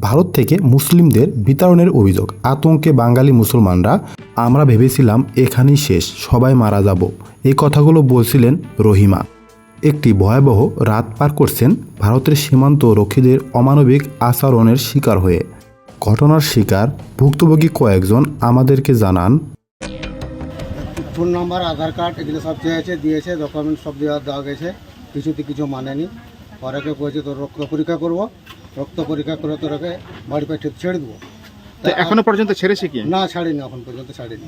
ভারত থেকে মুসলিমদের বিতরণের অভিযোগ। আতঙ্কে বাঙালি মুসলমানরা, আমরা ভেবেছিলাম এখানেই শেষ, সবাই মারা যাব। এই কথাগুলো বলছিলেন রহিমা। একটি ভয়াবহ রাত পার করছেন ভারতের সীমান্ত রক্ষীদের অমানবিক আচরণের শিকার হয়ে। ঘটনার শিকার ভুক্তভোগী কয়েকজন, আমাদেরকে জানান। ফোন নাম্বার, আধার কার্ড, এগুলো সব চেয়েছে দিয়েছে ডকুমেন্ট সব দেওয়া দেওয়া গেছে। কিছুতে কিছু মানেনি। পরেকে বলছে, তোর রক্ত পরীক্ষা করব। রক্ত পরীক্ষা করে তোরাকে বাড়ি পাঠিয়ে ছেড়ে দেবো। তো এখনও পর্যন্ত ছেড়েছে কি? না ছাড়িনি এখন পর্যন্ত ছাড়িনি।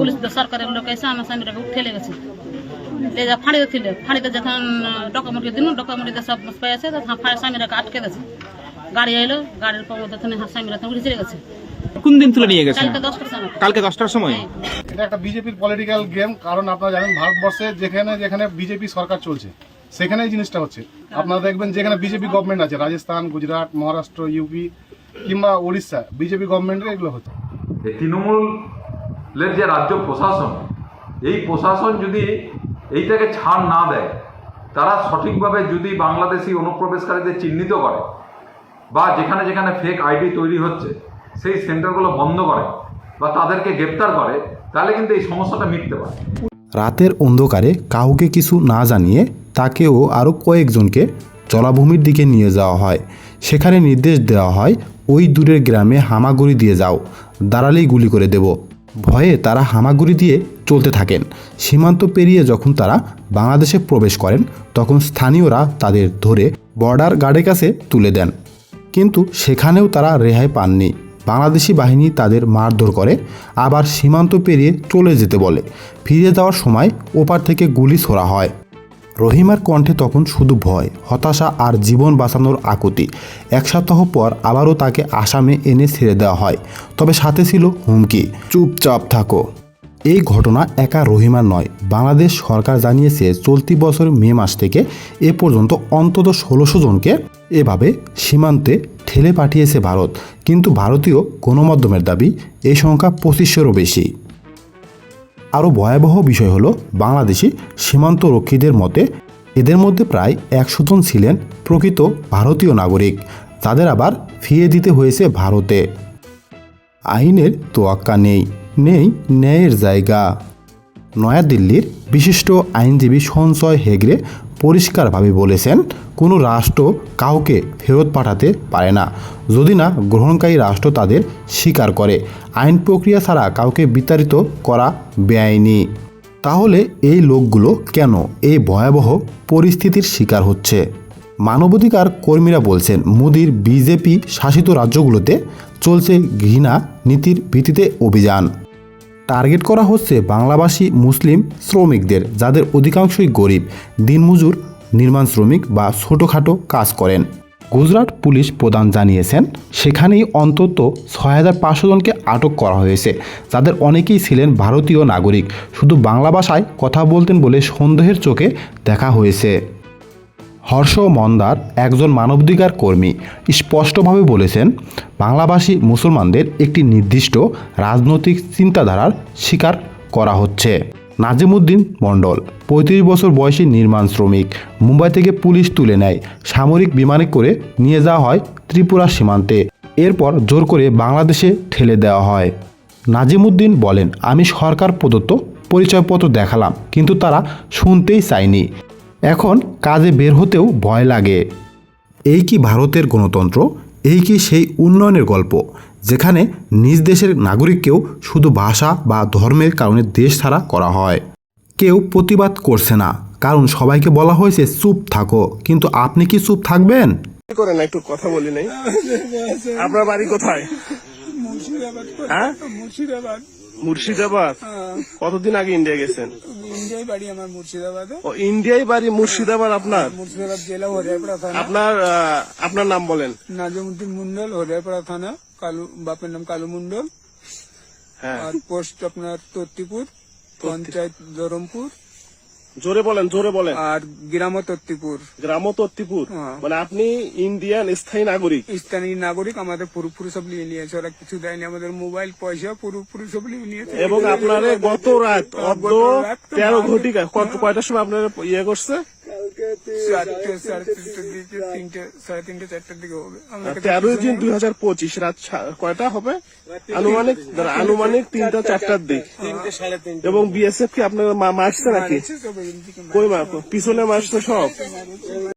পুলিশ তো সরকারের লোক এসে আমার স্বামীটাকে গেছে। ফাঁড়িতে ছিল ফাঁড়িতে যখন ডকুমেন্ট দিন ডকুমেন্টে সব পেয়েছে তখন আটকে গেছে। গাড়ি এলো গাড়ির পর তখন স্বামীরা তখন উঠে চলে গেছে। কোন দিন তুলে নিয়ে গেছেন কালকে দশটার সময়। কালকে দশটার সময়? এটা একটা বিজেপির পলিটিক্যাল গেম কারণ আপনারা জানেন ভারতবর্ষে যেখানে যেখানে বিজেপি সরকার চলছে। সেখানে এই জিনিসটা হচ্ছে। আপনারা দেখবেন যেখানে বিজেপি গভর্নমেন্ট আছে রাজস্থান গুজরাট মহারাষ্ট্র ইউপি কিংবা উড়িষ্যা বিজেপি গভর্নমেন্টের এগুলো হচ্ছে। এই তৃণমূলের যে রাজ্য প্রশাসন এই প্রশাসন যদি এইটাকে ছাড় না দেয় তারা সঠিকভাবে যদি বাংলাদেশি অনুপ্রবেশকারীদের চিহ্নিত করে বা যেখানে যেখানে ফেক আইডি তৈরি হচ্ছে সেই সেন্টারগুলো বন্ধ করে বা তাদেরকে গ্রেপ্তার করে তাহলে কিন্তু এই সমস্যাটা মিটতে পারে। রাতের অন্ধকারে কাউকে কিছু না জানিয়ে তাকেও আরও কয়েকজনকে জলাভূমির দিকে নিয়ে যাওয়া হয়। সেখানে নির্দেশ দেওয়া হয়, ওই দূরের গ্রামে হামাগুড়ি দিয়ে যাও দাঁড়ালেই গুলি করে দেব। ভয়ে তারা হামাগুড়ি দিয়ে চলতে থাকেন। সীমান্ত পেরিয়ে যখন তারা বাংলাদেশে প্রবেশ করেন, তখন স্থানীয়রা তাদের ধরে বর্ডার গার্ডের কাছে তুলে দেন। কিন্তু সেখানেও তারা রেহাই পাননি। বাংলাদেশি বাহিনী তাদের মারধর করে, আবার সীমান্ত পেরিয়ে চলে যেতে বলে। ফিরে যাওয়ার সময় ওপার থেকে গুলি ছোড়া হয়। রহিমার কণ্ঠে তখন শুধু ভয়, হতাশা আর জীবন বাঁচানোর আকুতি। এক সপ্তাহ পর আবারও তাকে আসামে এনে ছেড়ে দেওয়া হয়। তবে সাথে ছিল হুমকি। চুপচাপ থাকো। এই ঘটনা একা রহিমার নয়, বাংলাদেশ সরকার জানিয়েছে চলতি বছর মে মাস থেকে এ পর্যন্ত অন্তত ষোলোশো জনকে এভাবে সীমান্তে ঠেলে পাঠিয়েছে ভারত। কিন্তু ভারতীয় গণমাধ্যমের দাবি এই সংখ্যা পঁচিশশোরও বেশি। আরও ভয়াবহ বিষয় হলো, বাংলাদেশি সীমান্ত রক্ষীদের মতে, এদের মধ্যে প্রায় একশো জন ছিলেন প্রকৃত ভারতীয় নাগরিক। তাদের আবার ফিরিয়ে দিতে হয়েছে ভারতে। আইনের তোয়াক্কা নেই নেই ন্যায়ের জায়গা। নয়াদিল্লির বিশিষ্ট আইনজীবী সঞ্চয় হেগড়ে পরিষ্কারভাবে বলেছেন, কোনো রাষ্ট্র কাউকে ফেরত পাঠাতে পারে না। যদি না, গ্রহণকারী রাষ্ট্র তাদের স্বীকার করে। আইন প্রক্রিয়া ছাড়া কাউকে বিতাড়িত করা বেআইনি। তাহলে এই লোকগুলো কেন এই ভয়াবহ পরিস্থিতির শিকার হচ্ছে? মানবাধিকার কর্মীরা বলছেন, মোদির বিজেপি শাসিত রাজ্যগুলোতে চলছে ঘৃণা নীতির ভিত্তিতে অভিযান। টার্গেট করা হচ্ছে বাংলাভাষী মুসলিম শ্রমিকদের, যাদের অধিকাংশই গরিব। দিনমজুর নির্মাণ শ্রমিক বা ছোটোখাটো কাজ করেন। গুজরাট পুলিশ প্রধান জানিয়েছেন, সেখানেই অন্তত ছয় হাজার পাঁচশো জনকে আটক করা হয়েছে, যাদের অনেকেই ছিলেন ভারতীয় নাগরিক। শুধু বাংলা ভাষায় কথা বলতেন বলে সন্দেহের চোখে দেখা হয়েছে। হর্ষ মন্দার একজন মানবাধিকার কর্মী স্পষ্টভাবে বলেছেন, বাংলাভাষী মুসলমানদের একটি নির্দিষ্ট রাজনৈতিক চিন্তাধারার শিকার করা হচ্ছে। নাজিমুদ্দিন মণ্ডল, পঁয়ত্রিশ বছর বয়সী নির্মাণ শ্রমিক, মুম্বাই থেকে পুলিশ তুলে নেয়, সামরিক বিমানে করে নিয়ে যাওয়া হয় ত্রিপুরা সীমান্তে। এরপর জোর করে বাংলাদেশে ঠেলে দেওয়া হয়। নাজিমুদ্দিন বলেন, আমি সরকার প্রদত্ত পরিচয়পত্র দেখালাম, কিন্তু তারা শুনতেই চায়নি। এখন কাজে বের হতেও ভয় লাগে। এই কি ভারতের গণতন্ত্র? এই কি সেই উন্নয়নের গল্প যেখানে নিজ দেশের নাগরিককেও শুধু ভাষা বা ধর্মের কারণে দেশ ছাড়া করা হয়? কেউ প্রতিবাদ করছে না কারণ সবাইকে বলা হয়েছে চুপ থাকো। কিন্তু আপনি কি চুপ থাকবেন? একটু কথা বলি নাই? আপনার বাড়ি কোথায়? হ্যাঁ? মুর্শিদাবাদ। মুর্শিদাবাদ? কতদিন আগে ইন্ডিয়া গেছেন? ইন্ডিয়ায় বাড়ি আমার মুর্শিদাবাদে। ও ইন্ডিয়ায় বাড়ি মুর্শিদাবাদ আপনার? মুর্শিদাবাদ জেলা হরিয়াপাড়া থানা। আপনার আপনার নাম বলেন। নাজিমুদ্দিন মন্ডল হরিয়াপাড়া থানা কালু বাপের নাম কালু মন্ডল। হ্যাঁ। আর পোস্ট আপনার তত্তিপুর পঞ্চায়েত ধরমপুর। জোরে বলেন জোরে বলেন। আর গ্রাম তত্তিপুর গ্রাম তত্তিপুর হ্যাঁ। মানে আপনি ইন্ডিয়ান স্থায়ী নাগরিক। স্থানীয় নাগরিক আমাদের পুরোপুরি সব নিয়ে নিয়েছে ওরা কিছু দেয়নি আমাদের মোবাইল পয়সা পুরোপুরি সব নিয়ে নিয়েছে। এবং আপনারা গত রাত অর্ধ তেরো ঘটিকা কত কয়টার সময় আপনারা ইয়ে করছে? চারটে সাড়ে তিনটের দিকে তিনটে সাড়ে তিনটে চারটের দিকে হবে। তেরোই জুন দুই হাজার পঁচিশ রাত কয়টা হবে? আনুমানিক আনুমানিক তিনটা চারটার দিক এবং বিএসএফ কি আপনার মারছে নাকি? কই মা পিছনে মারছে সব?